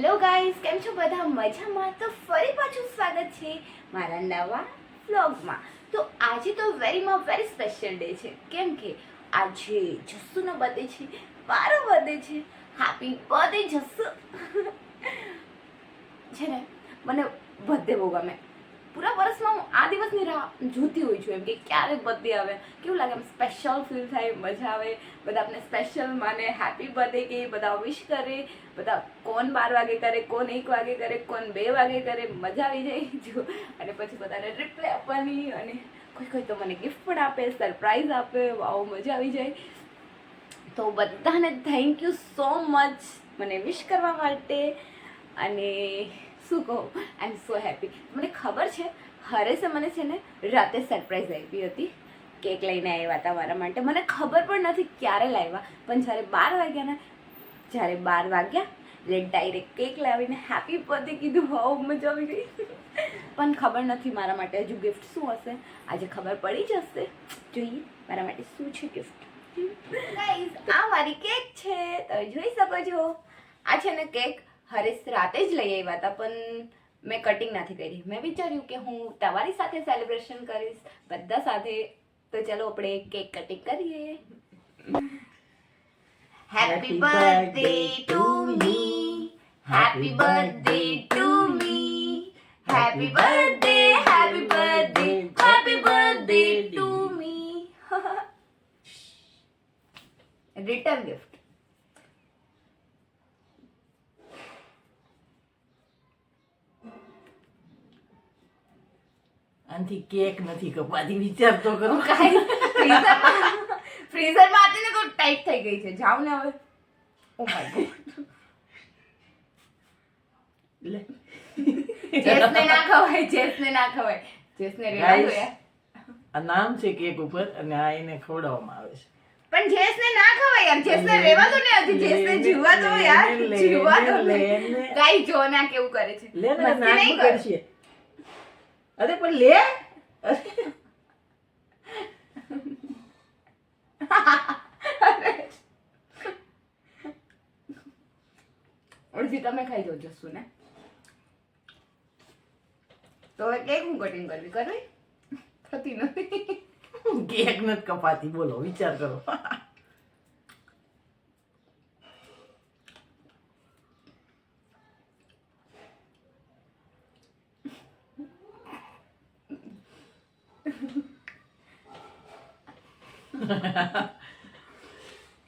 Hello guys કેમ છો બધા? મજામાં? તો ફરી પાછું સ્વાગત છે મારા નવા વ્લોગમાં. તો આજે તો વેરીમાં વેરી સ્પેશિયલ ડે છે. કેમ કે આજે જસ્સુનો બર્થડે છે, મારો બર્થડે છે. Happy birthday જસ્સુ. છે ને? મને બર્થડે બહુ ગમે. પૂરા વર્ષમાં હું આ દિવસની રાહ જોતી હોઉં છું એમ કે ક્યારે બર્થડે આવે, કેવું લાગે? એમ સ્પેશિયલ ફીલ થાય, મજા આવે, બધા આપણે સ્પેશિયલ માને હેપી બર્થડે કે બધા વિશ કરે, બધા કોણ બાર વાગે કરે, કોણ એક વાગે કરે, કોણ બે વાગે કરે, મજા આવી જાય જો. અને પછી બધાને રિપ્લે આપવાની અને કોઈ કોઈ તો મને ગિફ્ટ પણ આપે સરપ્રાઈઝ આપે, વાવ, મજા આવી જાય. તો બધાને થેન્ક યુ સો મચ મને વિશ કરવા માટે અને શું કહું? આઈ એમ સો હેપી મને ખબર છે હરેશે મને છે ને રાતે સરપ્રાઈઝ આપી હતી. કેક લઈને આવ્યા હતા મારા માટે. મને ખબર પણ નથી ક્યારે લાવ્યા. પણ જ્યારે બાર વાગ્યા ને, જ્યારે બાર વાગ્યા, એટલે ડાયરેક્ટ કેક લાવીને હેપી બર્થડે કીધું. બહુ મજા આવી ગઈ. પણ ખબર નથી મારા માટે હજુ ગિફ્ટ શું હશે? આજે ખબર પડી જશે જોઈએ મારા માટે શું છે ગિફ્ટ આ મારી કેક છે. તમે જોઈ શકો છો. આ છે ને કેક હરેશ રાતે જ લઈ આવ્યા હતા પણ મેં કટિંગ નથી કરી. મેં વિચાર્યું કે હું તમારી સાથે સેલિબ્રેશન કરીશ બધા સાથે. તો ચલો આપણે કેક કટિંગ કરીએ. Happy birthday to me happy birthday to me happy birthday happy birthday happy birthday to me return gift આનાથી કેક નથી કપાતી વિચાર તો કરો. કાંઈ ફ્રીઝરમાં હતી ને તો ટાઈટ થઈ ગઈ છે. જાવ ને હવે. ઓ માય ગોડ જેસને ના ખવાય જેસને ના ખવાય. જેસને રેવા આ નામ છે કેક ઉપર અને આ એને ખવડાવવામાં આવે છે. પણ જેસને ના ખવાય યાર. જેસને રેવા દો ને હજી. જેસને જીવવા દો યાર. જીવવા દો ગાઈ જો ના કેવું કરે છે. લે ના ના નાક નહીં કર. બગડશે. અરે, પણ લે. અડધી તમે ખાઈ દો જસુ ને તો હવે કેક હું કટિંગ કરવી કરવી? થતી નથી. કેક નથી કપાતી, બોલો, વિચાર કરો.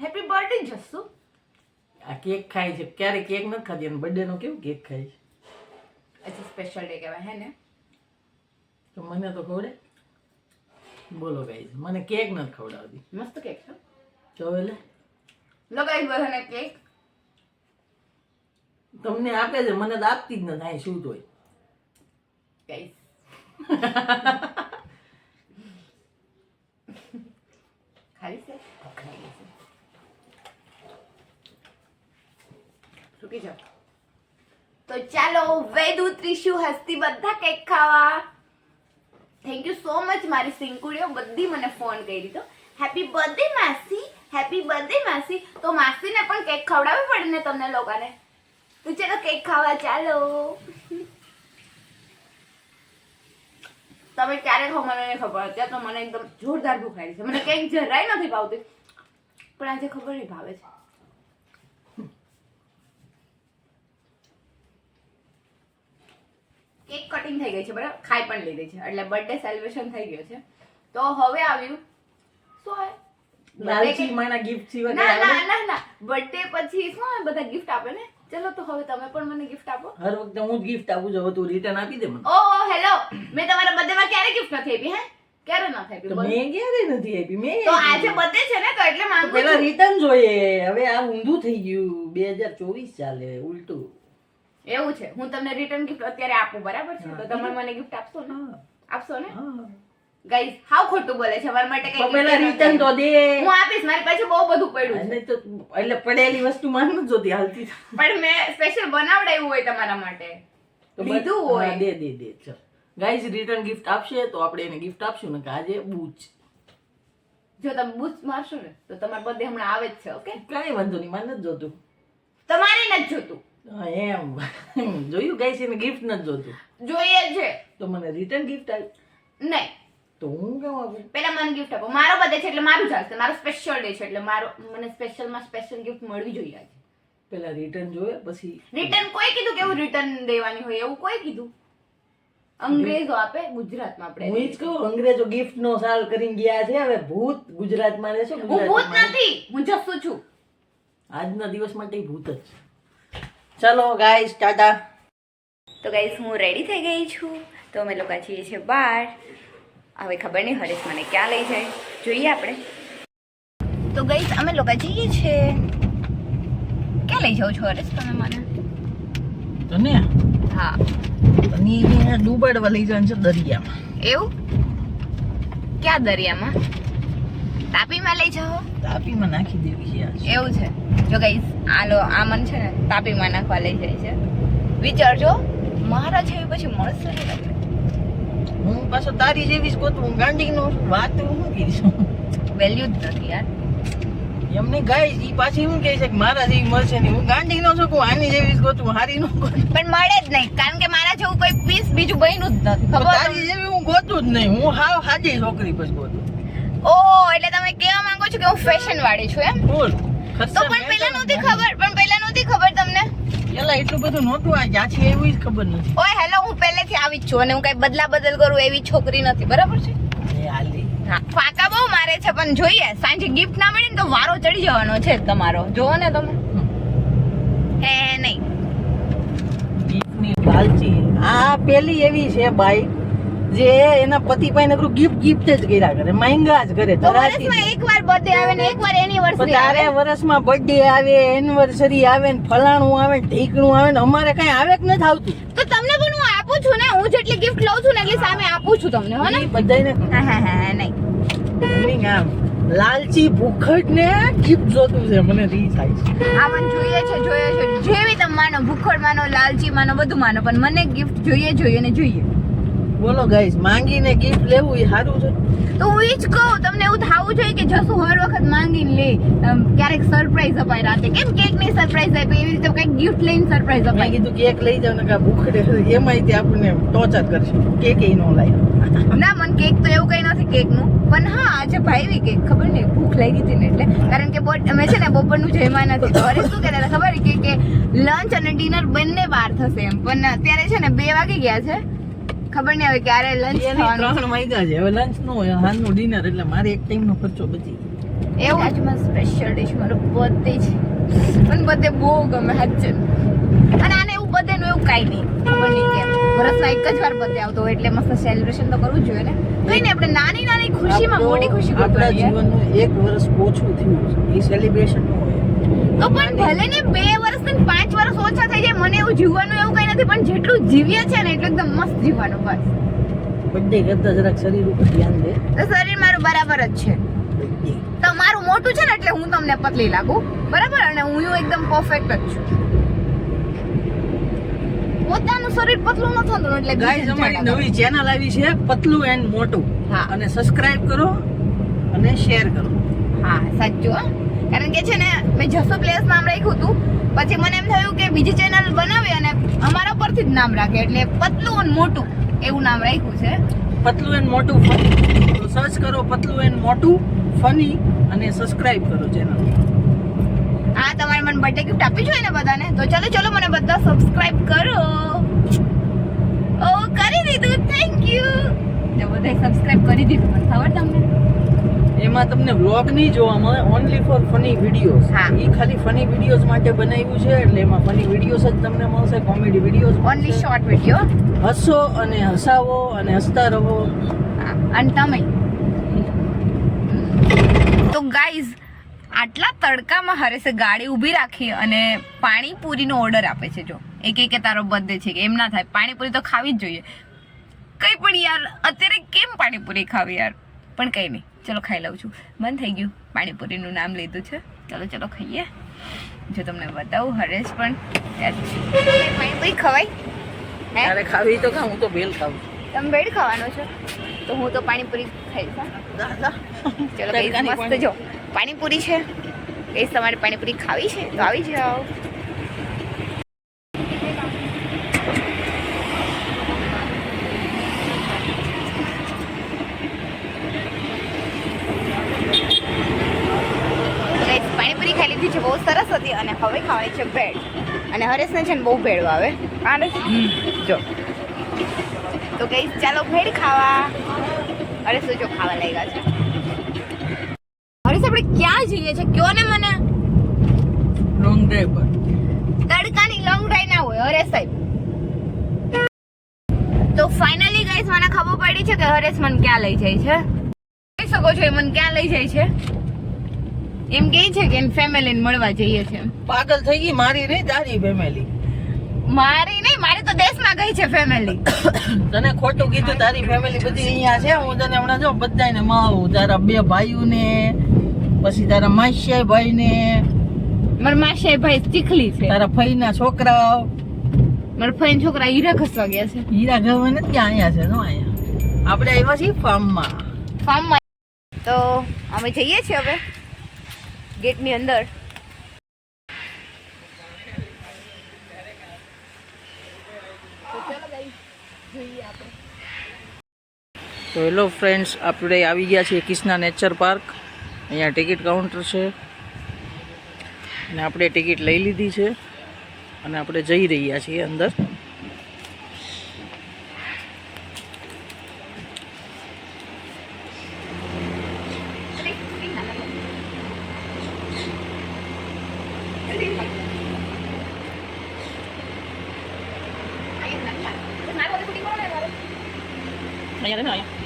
Happy birthday Jassu. આ કેક ખાય છે. ક્યારે કેક નથી ખાધી? અને બર્થડે નો કેવું કેક ખાય છે? અચ્છા સ્પેશિયલ ડે કહેવાય હે ને? તો મને તો ખવડે. બોલો ગાઈસ મને કેક નથી ખવડાવતી. મસ્ત કેક છે. તો એટલે? લગાવી બધાને કેક. તમને આપે છે મને તો આપતી જ નથી અહીં શું તોય ગાઈસ ખાલી તો ચાલો વેદુ ત્રિશુ હસ્તી બધા કેક ખાવા? થેન્ક યુ સો મચ મારી સિંકુડીઓ બધી મને ફોન કરી દીધો હેપી બર્થડે માસી. હેપી બર્થડે માસી. તો માસીને પણ કેક ખવડાવવી પડે ને તમને લોકોને. તો ચાલો, કેક ખાવા ચાલો. તમે ક્યારે ખાવ મને ખબર. અત્યારે તો મને એકદમ જોરદાર ભૂખ લાગી છે. મને કેક જરાય નથી ભાવતી. પણ આજે ખબર નહીં ભાવે છે. કેક કટિંગ થઈ ગઈ છે બરાબર? ખાઈ પણ લીધી છે. એટલે બર્થડે સેલિબ્રેશન થઈ ગયો છે. તો હવે આવ્યું શું હોય? ગિફ્ટ ના ના ના ના. બર્થડે પછી શું બધા ગિફ્ટ આપે ને? ચલો તો હવે તમે પણ મને ગિફ્ટ આપો. હર વખતે હું જ ગિફ્ટ આપું છું. હવે તું રિટર્ન આપી દે મને. ઓ હેલો મેં તમારા બધે માં ક્યારે ગિફ્ટ નથી આપી હે? ક્યારે ના થાય? મેં ક્યારે નથી આપી? મેં તો આજે બર્થડે છે ને તો એટલે માંગુ પેલા રિટર્ન જોઈએ. હવે આ ઊંધું થઈ ગયું. બે હજાર ચોવીસ ચાલે ઉલટું. એવું છે. હું તમને રિટર્ન ગિફ્ટ અત્યારે આપું બરાબર છે? તો તમે મને ગિફ્ટ આપશો ને? આપશો ને? ગાઈસ હાવ ખોટું બોલે છે. મારા માટે કઈ પેલા રિટર્ન તો દે. હું આપીશ મારી પાસે બહુ બધું પડ્યું છે. તો એટલે પડેલી વસ્તુ માન જ જોતી હાલતી. પણ મેં સ્પેશિયલ બનાવડાવ્યું હોય તમારા માટે. લીધું હોય. દે દે દે ચલ. ગાઈઝ રિટર્ન ગિફ્ટ આપશે તો આપણે એને ગિફ્ટ આપશું ને કે આજે બૂચ. જો તમે બૂચ મારશો ને તો તમારા બર્થડે હમણાં આવે જ છે ઓકે કાંઈ વાંધો નહીં મને નથી જોતું. તમારે નથી જોતું. એમ. જોયું ગાઈસ એને ગિફ્ટ નથી જોતું. જોઈએ છે. તો મને રિટર્ન ગિફ્ટ આવી નહીં. તો હું કેમ આપું? પેલા મને ગિફ્ટ આપો. મારો બર્થડે છે એટલે મારું ચાલશે મારો સ્પેશિયલ ડે છે એટલે મારો મને સ્પેશિયલમાં સ્પેશિયલ ગિફ્ટ મળવી જોઈએ આજે. પેલા રિટર્ન જોયે પછી રિટર્ન કોઈ કીધું કે એવું રિટર્ન દેવાની હોય એવું કોઈ કીધું? અંગ્રેજો આપે ગુજરાતમાં આપણે હું જ કહું અંગ્રેજો ગિફ્ટ નો સાલ કરીને ગયા છે હવે ભૂત ગુજરાતમાં રહેશે હું ભૂત નથી હું જસુ છું. આજના દિવસ માટે ભૂત જ ચલો ગાઈસ ટાટા. તો ગાઈસ હું રેડી થઈ ગઈ છું. તો અમે લોકો જઈએ છીએ બહાર હવે ખબર નહીં હરેશ મને ક્યાં લઈ જાય. જોઈએ આપણે. તો ગાઈસ અમે લોકો જઈએ છીએ. ક્યાં લઈ જાઓ છો હરેશ તમે મને? તને? હા. એને ડૂબાડવા લઈ જવાનું છે દરિયામાં. એવું? ક્યાં દરિયામાં? તાપીમાં લઈ જાઓ. તાપીમાં નાખી દેવી છે એવું છે. જો ગાઈસ આ લો આ મન છે ને તાપીમાં નાખવા લઈ જાય છે. વિચારજો મારા જેવી પછી મળશે ને હું પાછો તારી જેવી જ ગોતું હું ગાંડીનો વાત હું શું કીધું વેલ્યુ જ નથી યાર. એમને ગાય ઈ પાછી શું કહે છે કે મારા જેવી મળશે નહીં. હું ગાંડીનો છું કે હું આની જેવી જ ગોતું હારી નો પણ મળે જ નહીં કારણ કે મારા જેવું કોઈ પીસ બીજું બન્યું જ નથી. ખબર તારી જેવી હું ગોતું જ નહીં. હું હાવ હાજી છોકરી પછી ગોતું. ઓ એટલે તમે કહેવા માંગો છો કે હું ફેશન વાળી છું એમ? બોલ. તો પણ પેલા નહોતી ખબર પણ પેલા નહોતી ખબર તમને? એલા એટલું બધું નહોતું આ જ્યાંથી એવું જ ખબર નથી. ઓય હેલો હું પહેલેથી આવી જ છું અને હું કઈ બદલા બદલ કરું એવી છોકરી નથી. બરાબર છે? ફાકા બહુ મારે છે, પણ જોઈએ. સાંજે ગિફ્ટ ના મળે ને તો વારો ચડી જવાનો છે તમારો. જોવો ને તમે. હે નહીં. ગિફ્ટની લાલચી. આ પેલી એવી છે બાઈ. જે એના પતિ પાસે નકરું ગિફ્ટ ગિફ્ટ જ કર્યા કરે મહેંગા જ કરે વર્ષમાં એકવાર birthday આવે ને એકવાર એનિવર્સરી આવે. વર્ષમાં બર્થડે આવે એનિવર્સરી આવે ને ફલાણું આવે ને ઢીકણું આવે ને અમારે કઈ આવે કે નથી આવતું? તો તમને પણ હું આપું છું ને હું જેટલી ગિફ્ટ લઉં છું ને એટલી સામે આપું છું તમને હો ને? ઈ બધાયને હા હા હા નહીં. આમ લાલચી ભૂખટ ને ગિફ્ટ જોતું છે મને રી થાય છે. આ મને જોઈએ છે જોઈએ છે. જેવી તમે માનો ભૂખડ માનો લાલચી માનો બધું માનો પણ મને ગિફ્ટ જોઈએ જોઈએ ને જોઈએ. બોલો ગાઈસ માંગીને ગિફ્ટ લેવું એ સારું છે. તો હું ઈ જ કહું તમને એવું થવું જોઈએ કે જસુ હર વખત માંગીને લે. ક્યારેક સરપ્રાઈઝ અપાય રાતે. કેમ કેકની સરપ્રાઈઝ આપે? એવી રીતે કંઈક ગિફ્ટ લઈને સરપ્રાઈઝ અપાય. કીધું કેક લઈ જાવ ને કા ભૂખડે. એમાં તે આપણને ટોર્ચર કરશે. કેક એ નો લાય. ના મને કેક તો એવું કઈ નથી કેકનું. પણ હા આજે ભાઈ કેક ખબર નહીં ભૂખ લાગી હતી ને એટલે. કારણ કે બોટ અમે છે ને બપોરનું જમ્યા નથી. તો અરે શું કહેતા હતા ખબર કે કે લંચ અને ડિનર બંને વાર થશે એમ. પણ અત્યારે છે ને બે વાગી ગયા છે. ખબર નહીં હવે ક્યારે લંચ થવાનું. ત્રણ વાગ્યા છે. હવે લંચ નો હોય હાલનું ડિનર એટલે મારે એક ટાઈમ નો ખર્ચો બચી એવું? આજે મારો સ્પેશિયલ ડિશ મારો બર્થડે છે. મને બર્થડે બહુ ગમે હાચન અને આને એવું બર્થડે નું એવું કાંઈ નહીં. ખબર નહીં કેમ. વર્ષમાં એક જ વાર બર્થડે આવતો હોય એટલે મસ્ત સેલિબ્રેશન તો કરવું જ જોઈએ ને. કઈ નહીં આપણે નાની નાની ખુશીમાં મોટી ખુશી આપણા. જીવનનું એક વર્ષ ઓછું થયું છે. એ સેલિબ્રેશન તો પણ ભલે ને બે વર્ષ ને પાંચ વર્ષ ઓછા થઈ જાય મને એવું જીવવાનું એવું કઈ નથી પણ જેટલું જીવીએ છે ને એટલું એકદમ મસ્ત જીવવાનું બસ. બર્થડે કરતા જરાક શરીર ઉપર ધ્યાન દે. તો શરીર મારું બરાબર જ છે. તમારું મોટું છે ને એટલે હું તમને પતલી લાગુ બરાબર? અને હું એકદમ પરફેક્ટ જ છું. પોતાનું શરીર પતલું ન થતું એટલે ગાઈઝ અમારી નવી ચેનલ આવી છે પતલું એન્ડ મોટું. હા. અને સબસ્ક્રાઇબ કરો અને શેર કરો. હા સાચું હા. કારણ કે છે ને મેં જસો પ્લેસ નામ રાખ્યું હતું. પછી મને એમ થયું કે બીજી ચેનલ બનાવી અને અમારા પરથી જ નામ રાખે. એટલે પતલું અને મોટું એવું નામ રાખ્યું છે. પતલું એન્ડ મોટું ફની તો સર્ચ કરો પતલું એન્ડ મોટું ફની અને સબસ્ક્રાઇબ કરો ચેનલ હા તમારે મને બર્થડે ગિફ્ટ આપી જોઈએ ને બધાને? તો ચલો ચલો મને બધા સબસ્ક્રાઇબ કરો. ઓ કરી દીધું. થેન્ક યુ તો બધાય સબસ્ક્રાઇબ કરી દીધું. મને ખબર તમને? એમાં તમને વ્લોગ નહીં જોવા મળે ઓનલી ફોર ફની વિડીયોઝ હા. એ ખાલી ફની વિડીયોઝ માટે બનાવ્યું છે એટલે એમાં ફની વિડીયોઝ જ તમને મળશે comedy videos only short video હસો અને હસાવો અને હસતા રહો. અને તમે? તો ગાઈઝ આટલા તડકામાં હરેશે ગાડી ઊભી રાખી અને પાણીપુરીનો ઓર્ડર આપે છે જો. એક એક તારો બર્થડે છે કે એમ ના થાય. પાણીપુરી તો ખાવી જ જોઈએ. કંઈ પણ યાર અત્યારે કેમ પાણીપુરી ખાવી યાર? પણ કંઈ નહીં. ચલો ખાઈ લઉં છું. મન થઈ ગયું. પાણીપુરીનું નામ લીધું છે. ચલો ચલો ખાઈએ. જો તમને બતાવું હરેશ પણ પાણીપુરી ખવાય? ખાવી તો હું તો ભેલ ખાઉં. તમે ભેળ ખાવાનો છો? તો હું તો પાણીપુરી ખાઈશ. ચલો મસ્ત જો. પાણીપુરી છે. એ તમારે પાણીપુરી ખાવી છે? તો આવી જાઓ. ખાવાની છે ભેળ. અને હરેશને છે ને બહુ ભેળ આવે આને જો. તો કઈ ચાલો ભેળ ખાવા. હરેશ જો ખાવા લાગ્યા છે. હરેશ આપણે ક્યાં જઈએ છે? કયો ને મને? લોંગ ડ્રાઈવ પર. તડકાની લોંગ ડ્રાઈવ ના હોય હરેશ સાહેબ. તો ફાઇનલી ગઈસ મને ખબર પડી છે કે હરેશ મને ક્યાં લઈ જાય છે. કહી શકો છો એ મને ક્યાં લઈ જાય છે. એમ કહે છે કે ફેમિલી મળવા જઈએ છે પાગલ થઈ ગઈ મારી નહીં તારી ફેમિલી મારી નહીં મારી તો દેશમાં ગઈ છે ફેમિલી તને ખોટું કીધું તારી ફેમિલી બધી અહીંયા છે. હું તને હમણાં જો બધાને મળું તારા બે ભાઈઓને પછી તારા માસિયા ભાઈ ને મારા માસી ભાઈ ચીખલી છે. તારા ફઈના છોકરાઓ. મારા ફઈન છોકરા હીરા ખસવા ગયા છે. હીરા ઘર નથી અહીંયા છે નો અહીંયા. આપણે આવ્યા છીએ ફાર્મમાં. ફાર્મમાં. તો અમે જઈએ છીએ હવે. ગેટની અંદર. તો હેલો ફ્રેન્ડ્સ આપણે આવી ગયા છીએ કિષ્ના નેચર પાર્ક. અહીંયા ટિકિટ કાઉન્ટર છે. અને આપણે ટિકિટ લઈ લીધી છે. અને આપણે જઈ રહ્યા છીએ અંદર અહીંયા ને અહીંયા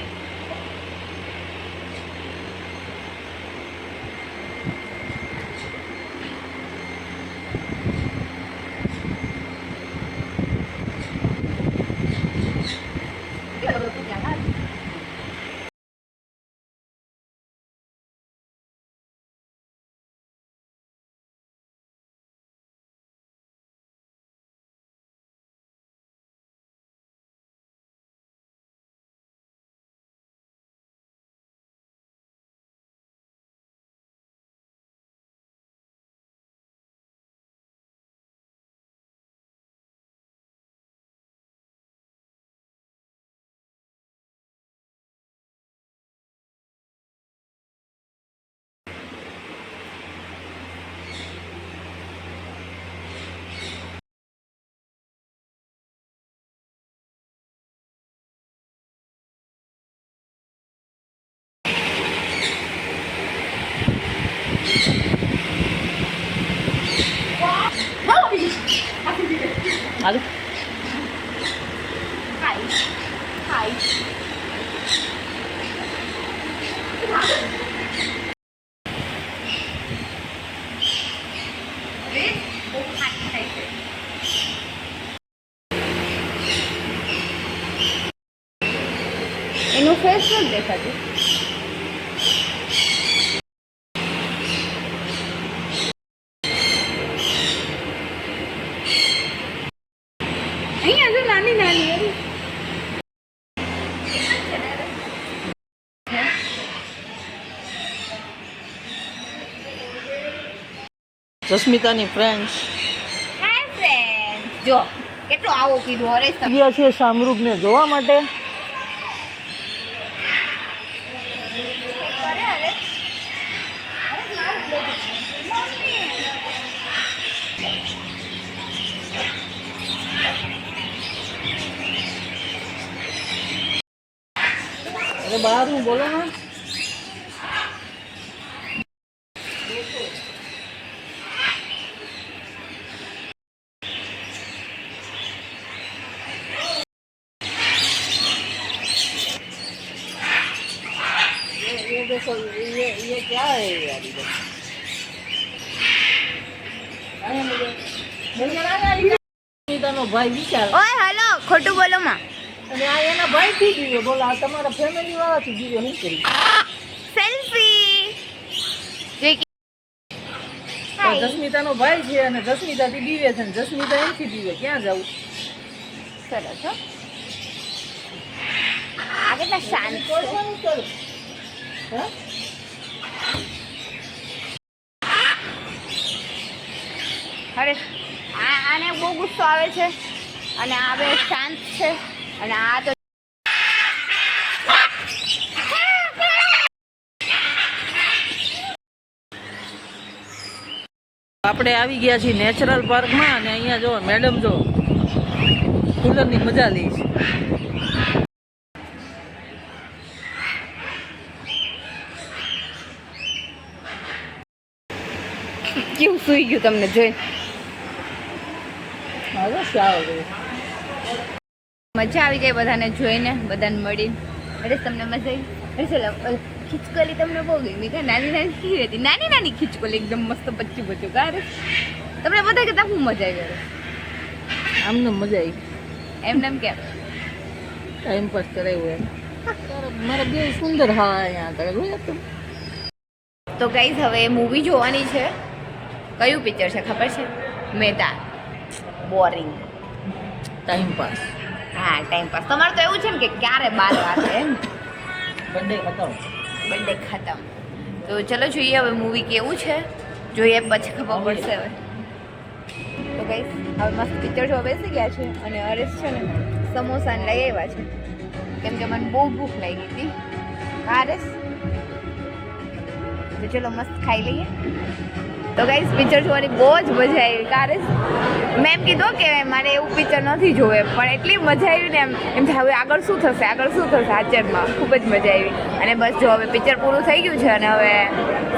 હાલો એનું ફેસ નથી દેખાતું અહીંયા જો નાની નાની એવી જસ્મિતાની ફ્રેન્ડ્સ હાય ફ્રેન્ડ જો કેટલો આવો કીધું અરે ગયા છે શામરૂપને જોવા માટે. અરે બહાર હું બોલો ને. ભાઈ વિચાર. ઓય હલો ખોટું બોલો માં. અને આ એના ભાઈ થી જીવ્યો. બોલો આ તમારા ફેમિલી વાળા થી જીવ્યો નહીં કરી? સેલ્ફી. જે જસ્મિતા નો ભાઈ છે અને જસ્મિતા થી બીવે છે અને જસ્મિતા એમથી બીવે. ક્યાં જવું? સરસ હો. આ કેટલા શાંત આ આને બહુ ગુસ્સો આવે છે અને આ બે શાંત છે અને આ તો આપણે આવી ગયા છીએ નેચરલ પાર્કમાં અને અહીંયા જો મેડમ જો કુલરની મજા લે છે. કેવું સુઈ ગયું તમને જોઈ મજા આવી ગઈ બધાને જોઈને બધાને મળી. અરે તમને મજા આવી? અરે ચલો ખીચકોલી તમને બહુ ગમી. કે નાની નાની કેવી હતી. નાની નાની ખીચકોલી એકદમ મસ્ત બચ્ચું બચ્ચું કા અરે તમને બધા કહેતા હું મજા આવી ગયો આમને મજા આવી. એમને એમ કેમ ટાઈમ પાસ કરાવ્યો એમ. મારા બે સુંદર હા અહીંયા આગળ તો. ગાઈઝ હવે મૂવી જોવાની છે. કયું પિક્ચર છે ખબર છે? મેદાન બોરિંગ ટાઈમ પાસ હા ટાઈમ પાસ તમારે તો એવું છે ને કે ક્યારે બાર વાગે એમ? બંને ખતમ. બર્થડે ખતમ. તો ચલો જોઈએ હવે મૂવી કેવું છે. જોઈએ પછી ખબર પડશે હવે. તો ગાઈઝ હવે મસ્ત પિક્ચર જોવા બેસી ગયા છે અને હરેશ છે ને સમોસા લઈ આવ્યા છે. કેમ કે મને બહુ ભૂખ લાગી હતી. હરેશ? તો ચલો મસ્ત ખાઈ લઈએ. તો ગાઈસ પિક્ચર જોવાની બહુ જ મજા આવી. કારણ મેં એમ કીધું કે મારે એવું પિક્ચર નથી જોવે. પણ એટલી મજા આવી ને એમ એમ થાય, હવે આગળ શું થશે? આગળ શું થશે? આચરમાં ખૂબ જ મજા આવી. અને બસ જો હવે પિક્ચર પૂરું થઈ ગયું છે અને હવે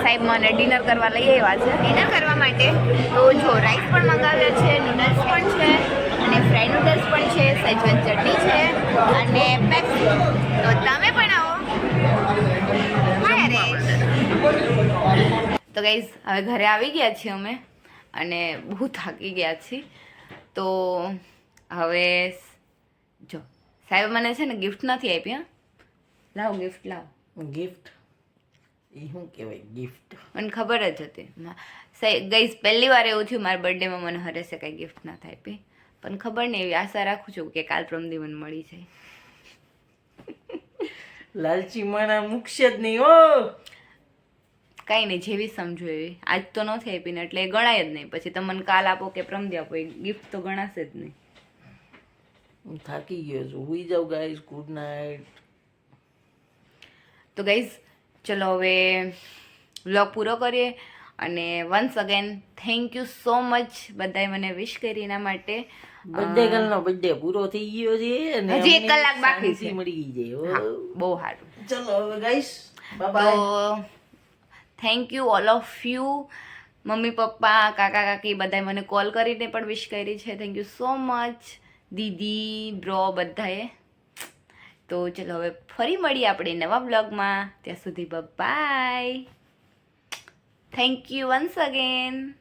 સાહેબ મને ડિનર કરવા લઈ આવ્યા છે. ડિનર કરવા માટે તો જો રાઈસ પણ મંગાવ્યા છે નૂડલ્સ પણ છે, અને ફ્રાઈડ નૂડલ્સ પણ છે સેજવાન ચટણી છે, અને પેપ્સી તો તમે પણ આવો. હા હરેશ તો ગાઈઝ હવે ઘરે આવી ગયા છીએ અમે અને બહુ થાકી ગયા છીએ. તો હવે જો સાહેબ મને છે ને ગિફ્ટ નથી આપી હા. લાવો ગિફ્ટ લાવો. ગિફ્ટ એ શું કહેવાય ગિફ્ટ મને ખબર જ હતી. ગઈઝ પહેલી વાર એવું થયું મારા બર્થડેમાં મને હરેશે કાંઈ ગિફ્ટ ના આપી. પણ ખબર નહીં એવી આશા રાખું છું કે કાલ પ્રમદી મને મળી જાય. લાલચી માણા મૂકશે જ નહીં ઓ કાંઈ નહીં જેવી સમજો એવી. આજ તો નથી આપી ને એટલે ગણાય જ નહીં. પછી તમને કાલ આપો કે પ્રમદી આપો એ ગિફ્ટ તો ગણાશે જ નહીં. હું થાકી ગયો છું. હુઈ જાઉં ગાઈઝ ગુડ નાઇટ તો ગાઈઝ ચલો હવે વ્લોગ પૂરો કરીએ. અને once again thank you so much બધાએ મને વિશ કરી એના માટે. બર્થડે ગર્લનો બર્થડે પૂરો થઈ ગયો છે અને હજી એક કલાક બાકી છે. મળી ગઈ છે. બહુ સારું. ચલો હવે guys bye thank you all of you mummy, પપ્પા, કાકા, કાકી, બધાએ મને કોલ કરીને પણ વિશ કરી છે. થેન્ક યુ સો મચ દીદી બ્રો બધાએ. તો ચલો, હવે ફરી મળીએ આપણે નવા બ્લોગમાં ત્યાં સુધી bye thank you once again